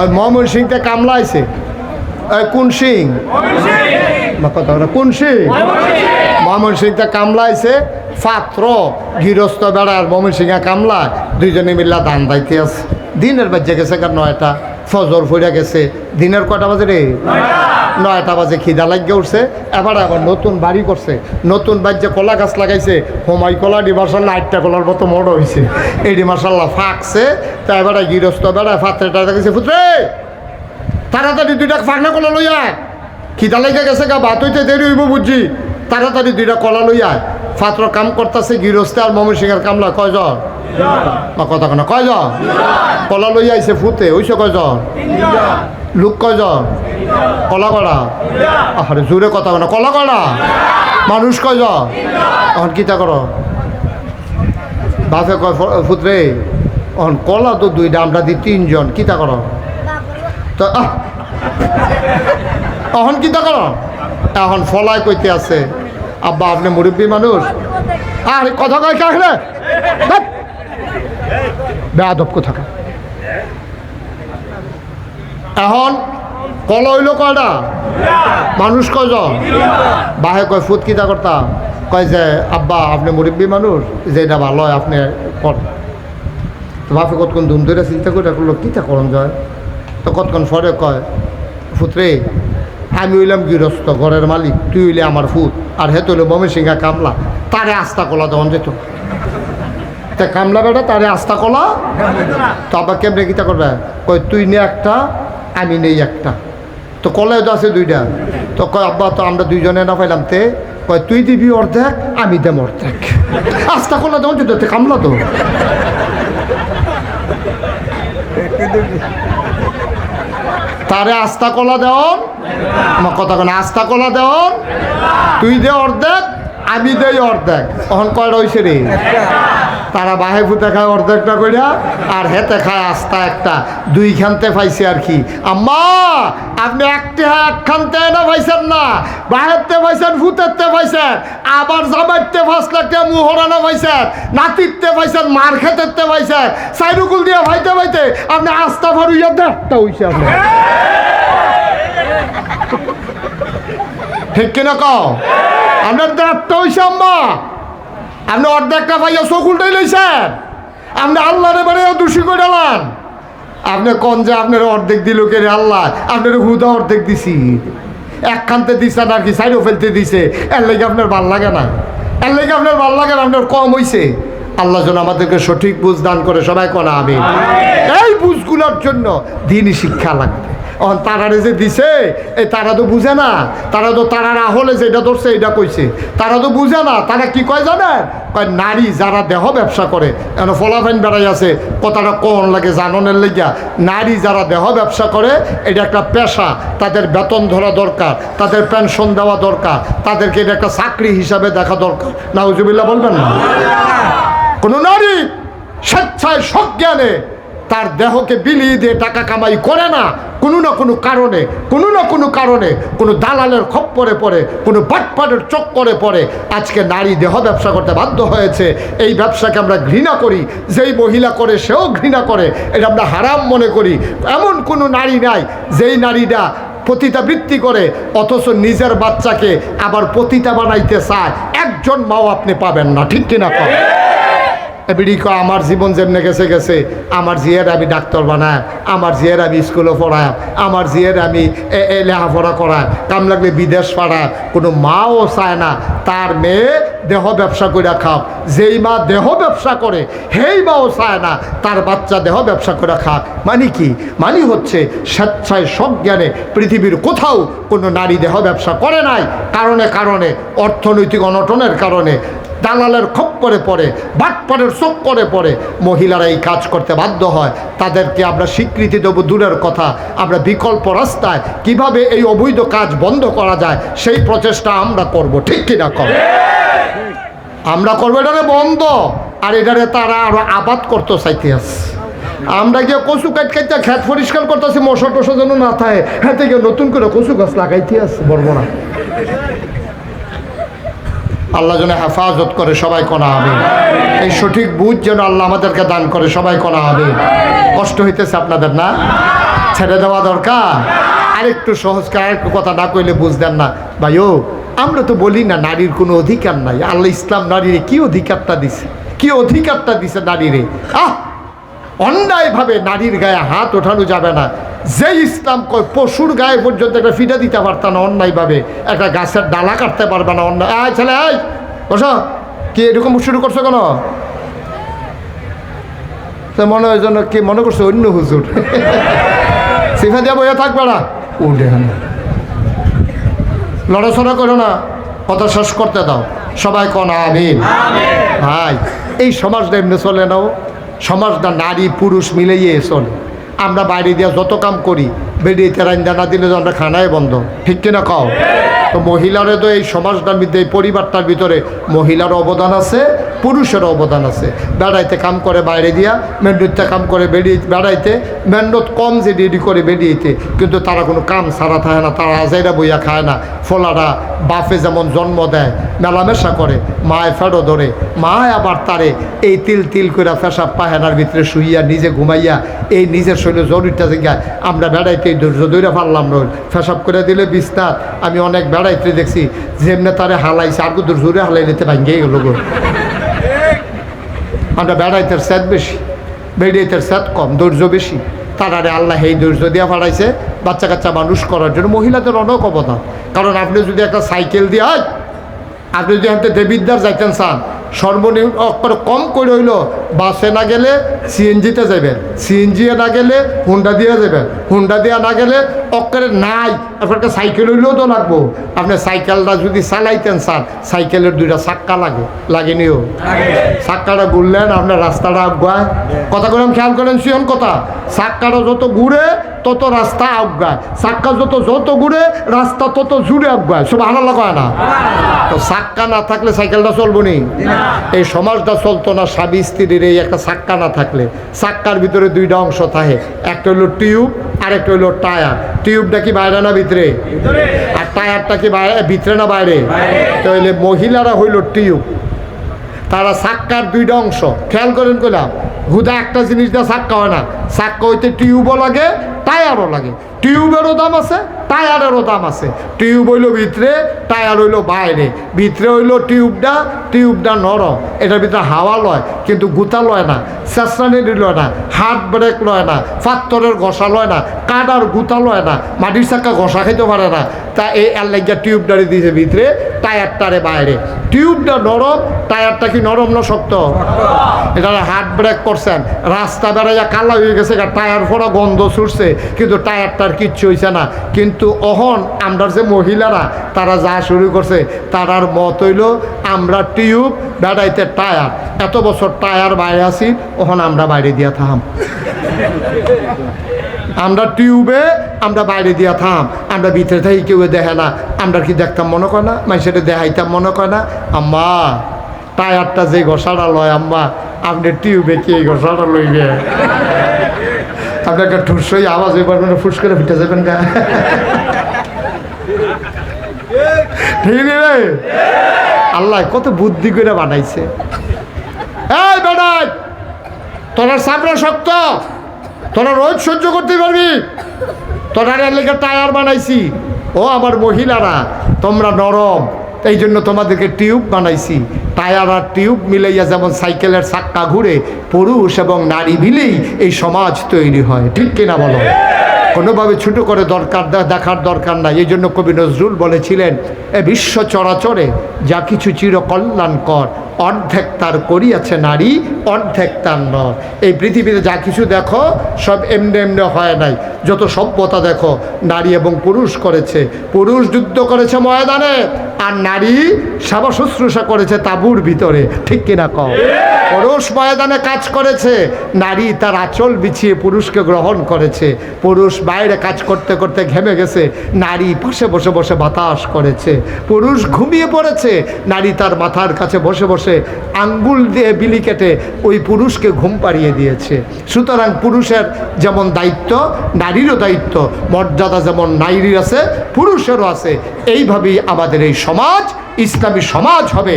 ওই ময়মন সিংতে কামলাইছে ওই কোন সিং? কথা কোন সিং? ময়মন সিংতে কামলাইছে পাত্র গৃহস্থ বেড়ার মমন সিংহা কামলা। দুইজনে মিল্লা দান দাইতে আছে। দিনের বাজে গেছে কার নয়টা। ফজর ফুড়ে গেছে। দিনের কটা বাজে রে? নয়টা বাজে খিদা লাগিয়ে উঠছে। এবার আবার নতুন বাড়ি করছে নতুন বাজ্যে কলা গাছ লাগাইছে। হোমাই কলা ডি মার্শাল্লাহ আটটা কলার মতো মোড় হয়েছে এডি মার্শাল্লাহ ফাঁকছে। তা এবার গৃহস্থ বেড়ায় ফাত্রেটা দেখেছে ফুত্রে তাড়াতাড়ি দুইটা ফাঁকনা কলা লই আয়। খিদা লেগে গেছে গা ভাত হইতে দেরি হইব বুঝছি। তাড়াতাড়ি দুইটা কলা লই আয়। ফাত্র কাম করতেছে গৃহস্থ আর মমি সিংহের কামলা কয়জন? কথা কেন কয়জন? কলা লই আইছে ফুতে ওইসে কয়জন? লোক কয়জন কলা কড়া আরে জোরে কথা কেন কলা কড়া মানুষ কয়জন এখন কিতা করো? বাপে কয় ফুতরে। এখন কলা তো দুইটা আমরা দি তিনজন কিতা করো? তো এখন কিতা করো? এখন ফলাই কইতে আছে, আব্বা, আপনি মুরব্বী মানুষ? আর, কথা কয় কাকলে বেয়াদব কোথাকা এখন কল হইল কয়টা? মানুষ কয়জন? বাহে কয় ফুট কিতা করতা? কয় যে, আব্বা, আপনি মুরব্বী মানুষ, যে এটা ভালো হয়, আপনি করেন। তো বাপে কতক্ষণ ধুম ধরে চিন্তা করে করল কিতা করণ যায় তো কতক্ষণ পরে কয়, ফুতরে, আমি হইলাম গৃহস্থ, ঘরের মালিক, তুই হইলে আমার ফুত, আর হে তৈল মমি সিংহা কামলা, তারে আস্তা কলা দেওয়ান যেত। তা কামলা বেটা তারে আস্তা কলা? তো আবার কেমনে কিতা করবে? কই তুই নে একটা আমি নেই একটা। তো কলে তো আছে দুইটা। তো কয়, আব্বা, তো আমরা দুইজনে না পাইলাম তে। কয়, তুই দিবি অর্ধেক, আমি দেম অর্ধেক। আস্তা কলা দেওয়ান যেত তে কামলা তো। তারে আস্তা কলা দেওন আমার কথা কেন আস্তা কলা দেওন তুই দে অর্ধেক, আমি দেই অর্ধেক। তখন কয় রয়েছে রে? তারা বাহে ফুতে খায়, অর্ধেকটা কইরা, আর হেতে খায় আস্তা একটা। দুই খানতে পাইছে আর কি। আম্মা, আপনি একটি হ্যাঁ এক খানতে না পাইছেন না? বাহেরতে পাইছেন, ফুতেরতে পাইছেন, আবার জামাইতে লাখ টাকা মুহরানা পাইছেন, নাতিরতে পাইছেন, মার খেতেরতে পাইছেন, সাইরুকুল দিয়ে ভাইতে ভাইতে আপনি আস্তা ভরুইয়া দেখটা হইছে আপনি ঠিক কিনা কও? আপনার দেখটা হইছে আম্মা। আপনি অর্ধেকটা ভাইয়া চোখ উল্টাই লইছেন। আপনি আল্লাহরে বাড়ি দোষী করে ডালান আপনি কন যে আপনার অর্ধেক দিল কে রে আল্লাহ? আপনার হুদা অর্ধেক দিছি। একখানতে দিছেন আর কি সাইডও ফেলতে দিছে। এর লেগে আপনার ভালো লাগে না। এর লেগে আপনার ভালো লাগে না আপনার কম হইছে। আল্লাহ যেন আমাদেরকে সঠিক বুঝ দান করে সবাই কোনা আমি এই বুঝগুলোর জন্য দিনই শিক্ষা লাগবে। অন তারারে যে দিছে এই তারা তো বুঝে না। তারা তো তারার আহলে যেটা ধরছে এটা কইছে। তারা তো বুঝে না, তারা কি কয় জানে কয় নারী যারা দেহ ব্যবসা করে, এখন ফলাফাইন বেড়াই আছে, কথাটা কোন লাগে জাননের লেগিয়া। নারী যারা দেহ ব্যবসা করে, এটা একটা পেশা, তাদের বেতন ধরা দরকার, তাদের পেনশন দেওয়া দরকার, তাদেরকে এটা একটা চাকরি হিসাবে দেখা দরকার। নাউজুবিল্লাহ বলবেন না? কোনো নারী স্বেচ্ছায় সজ্ঞানে তার দেহকে বিলিয়ে দিয়ে টাকা কামাই করে না কোনো না কোনো কারণে, কোনো না কোনো কারণে কোনো দালালের খপ্পরে পড়ে, কোনো বাটপাটের চক্করে পড়ে আজকে নারী দেহ ব্যবসা করতে বাধ্য হয়েছে। এই ব্যবসাকে আমরা ঘৃণা করি, যেই মহিলা করে সেও ঘৃণা করে, এটা আমরা হারাম মনে করি। এমন কোনো নারী নাই, যেই নারীরা পতিতাবৃত্তি করে, অথচ নিজের বাচ্চাকে আবার পতিতা বানাইতে চায়। একজন মাও আপনি পাবেন না, ঠিক কিনা পাবেন বিড়ি কয়, আমার জীবন যেমনে গেছে গেছে। আমার জিয়ের আমি ডাক্তার বানায়, আমার জিয়ের আমি স্কুলে পড়ায়, আমার জিয়ের আমি লেখাপড়া করায়, কাম লাগলে বিদেশ পাড়ায়। কোনো মাও চায় না, তার মেয়ে দেহ ব্যবসা করে খাও। যেই মা দেহ ব্যবসা করে, সেই মাও চায় না, তার বাচ্চা দেহ ব্যবসা করে খাক। মানে কি? মানে হচ্ছে স্বেচ্ছায় সজ্ঞানে পৃথিবীর কোথাও কোনো নারী দেহ ব্যবসা করে নাই, কারণে কারণে, অর্থনৈতিক অনটনের কারণে। দালালের খপ্পরে পড়ে বাটপাড়ের চোখ করে পড়ে, মহিলারা এই কাজ করতে বাধ্য হয়। তাদেরকে আমরা স্বীকৃতি দেবো দূরের কথা। আমরা বিকল্প রাস্তায় কীভাবে এই অবৈধ কাজ বন্ধ করা যায়, সেই প্রচেষ্টা আমরা করব, ঠিক কিনা কর আমরা করব এটারে বন্ধ, আর এটারে তারা আরও আবাদ করতে চাইতে আছে আমরা গিয়ে কচু কাট কাটতে খেত পরিষ্কার করতেছি মশা টসা যেন না থাকে। হ্যাঁ নতুন করে কচু গাছ লাগাইতে আছে বর্বনা আল্লাহ যেন হেফাজত করে সবাই কোনা হবে এই সঠিক বুঝ যেন আল্লাহ আমাদেরকে দান করে সবাই কোনা হবে কষ্ট হইতেছে আপনাদের না? ছেড়ে দেওয়া দরকার। আরেকটু সহজ করে আরেকটু কথা না কইলে বুঝতেন না। ভাই ও আমরা তো বলি না নারীর কোনো অধিকার নাই। আল্লাহ ইসলাম নারীরে কি অধিকারটা দিছে? কি অধিকারটা দিছে নারীরে? আহ! অন্যায়ভাবে নারীর গায়ে হাত ওঠানো যাবে না। যে ইসলাম কয় পশুর গায়ে পর্যন্ত একটা ফিটা দিতে পারত না অন্যায়ভাবে একটা গাছের ডালা কাটতে পারবে না অন্যায়। আয় ছেলে আয় বস। কি এরকম শুরু করছ কেন? তো মনে হয় যেন কে মনে করছে অন্য হুজুর। সিফা দিয়া বইয়া থাকবে না? উঠে লড়াচড়া করো না। কথা শেষ করতে দাও। সবাই কন আমিন। ভাই এই সমাজটা এমনি চলে নাও। সমাজটা নারী, পুরুষ মিলেই চলে আমরা বাইরে দিয়ে যত কাম করি বেরিয়ে রান্দা না দিলে তো আমরা খানায় বন্ধ। ঠিক কিনা কও? তো মহিলারে তো এই সমাজটার মধ্যে, এই পরিবারটার ভিতরে মহিলার অবদান আছে পুরুষের অবদান আছে। বেড়াইতে কাম করে বাইরে দিয়া, মেন্ডুতে কাম করে বেরিয়ে বেড়াইতে, মেন্ডত কম যে রেডি করে বেরিয়েতে কিন্তু তারা কোনো কাম সারা থাকে না, তারা আজাইরা বইয়া খায় না। ফলারা বাফে যেমন জন্ম দেয়, মেলামেশা করে, মায় ফেরো ধরে, মায় আবার তারে এই তিল তিল করে পেশাব পাহেনার ভিতরে শুইয়া, নিজে ঘুমাইয়া, এই নিজের শরীরে জরুরিটা জায়গায় আমরা বেড়াইতে ধৈর্য দৈরা পারলাম রোজ পেশাব করে দিলে, বিস্তার, আমি অনেক বেড়াইতে দেখছি, যেমনে তারে হালাইছে, আর দূর জোরে হালাই নিতে ভাঙ্গিয়ে গেল আমরা বেড়াইতে স্যাদ বেশি, বেড়াইতের স্যাদ কম, ধৈর্য বেশি। তারারে আল্লাহ এই ধৈর্য দিয়ে ফাড়াইছে বাচ্চা কাচ্চা মানুষ করার জন্য মহিলাদের অনেক অবদান। কারণ আপনি যদি একটা সাইকেল দিয়ে, আপনি যদি হাতে দেবিদ্যার যাইতেন চান সর্বনিম্ন কম করে হইল, বাসে না গেলে সিএনজিতে যাবেন সিএনজি না গেলে হুন্ডা দিয়ে যাবেন হুন্ডা দিয়ে না গেলে অক্ষরে নাই। আপনাকে সাইকেল হইলেও তো লাগবো। আপনি সাইকেলটা যদি চালাইতেন চান সাইকেলের দুইটা চাক্কা লাগে লাগেনিও চাক্কাটা ঘুরলেন, আপনার রাস্তাটা আগায় কথা করেন খেয়াল করেন সিয়ন কথা। চাক্কাটা যত ঘুরে, তত রাস্তা আগায় চাক্কা যত যত ঘুরে, রাস্তা তত জুড়ে আগায় সব হানা লাগায় না? তো চাক্কা না থাকলে সাইকেলটা চলবো নি। এই সমাজটা চলতো না স্বামী স্ত্রীর এই একটা চাক্কা না থাকলে। চাক্কার ভিতরে দুইটা অংশ থাকে একটা হলো টিউব আর একটা হলো টায়ার। টিউবটা কি বাইরে না ভিতরে? আর টায়ারটা কি বাইরে ভিতরে না বাইরে। তাহলে মহিলারা হইল টিউব। তারা সাক্কার দুইটা অংশ। খেয়াল করেন কইলাম হুদা একটা জিনিস দিয়ে সাক্কা হয় না। সাক্কা হইতে টিউবও লাগে টায়ারও লাগে। টিউবেরও দাম আছে টায়ারেরও দাম আছে। টিউব হইল ভিতরে, টায়ার হইল বাইরে। ভিতরে হইল টিউবটা টিউবটা নরম। এটার ভিতরে হাওয়া লয়, কিন্তু গুতা লয় না, চেঁচড়ানি লয় না, হাত ব্রেক লয় না পাত্তরের ঘষা লয় না, কাদার গুতা লয় না, মাটির চাক্কা ঘষা খাইতে পারে না। তা এই এলাকা টিউবটারে দিয়েছে ভিতরে, টায়ারটারে বাইরে। টিউবটা নরম, টায়ারটা কি নরম না শক্ত? এটা হাত ব্রেক করছেন। রাস্তা বেড়াইয়া কালা হয়ে গেছে টায়ার ফোড়া গন্ধ ছুটছে, কিন্তু টায়ারটার কিচ্ছু হয়েছে না। কিন্তু অহন আমরা যে মহিলারা, তারা যা শুরু করছে, তারার মত হইল আমরা টিউব বেড়াইতে টায়ার। এত বছর টায়ার বাইরে আছি ওহন আমরা বাইরে দিয়া থাম। আমরা টিউবে আমরা বাইরে দিয়া থাম। আমরা ভিতরে থাকি, কেউ দেখে না। আমরা কি দেখতাম, মনে করে না? মানুষের দেখাইতাম, মনে করে না? আম্মা, টায়ারটা যে ঘষাটা লয়, আম্মা, আপনি টিউবে কি ঘষাটা লইবে? আপনি একটা ঠুস হয়ে আওয়াজ হয়ে পারবেন ফুস করে ফিটে যাবেন গা। ঠিক রে? আল্লাহ, কত বুদ্ধি করে বানাইছে। এই বেড়াই, তোর সামনে শক্ত, তোরা রোজ সহ্য করতে পারবি। তোরা লেগে টায়ার বানাইছি। ও আমার মহিলারা, তোমরা নরম। এই জন্য তোমাদেরকে টিউব বানাইছি। টায়ার আর টিউব মিলাইয়া যেমন সাইকেলের চাক্কা ঘুরে পুরুষ এবং নারী মিলেই এই সমাজ তৈরি হয়। ঠিক কিনা বলো? কোনোভাবে ছোট করে দরকার দেখার দরকার নাই। এই জন্য কবি নজরুল বলেছিলেন, এ বিশ্ব চরাচরে যা কিছু চির কল্যাণকর, অর্ধেক তার করিয়াছে নারী, অর্ধেক তার নর। এই পৃথিবীতে যা কিছু দেখো, সব এমনি এমনি হয় নাই। যত সভ্যতা দেখো, নারী এবং পুরুষ করেছে। পুরুষ যুদ্ধ করেছে ময়দানে, আর নারী সেবা শুশ্রূষা করেছে তাঁবুর ভিতরে। ঠিক কিনা কম পুরুষ ময়দানে কাজ করেছে, নারী তার আঁচল বিছিয়ে পুরুষকে গ্রহণ করেছে। পুরুষ বাইরে কাজ করতে করতে ঘেমে গেছে, নারী পাশে বসে বসে বাতাস করেছে। পুরুষ ঘুমিয়ে পড়েছে নারী তার মাথার কাছে বসে বসে আঙ্গুল দিয়ে বিলি কেটে ওই পুরুষকে ঘুম পাড়িয়ে দিয়েছে। সুতরাং পুরুষের যেমন দায়িত্ব, নারীরও দায়িত্ব, মর্যাদা যেমন নারীর আছে, পুরুষেরও আছে। এইভাবেই আমাদের এই সমাজ, ইসলামী সমাজ হবে।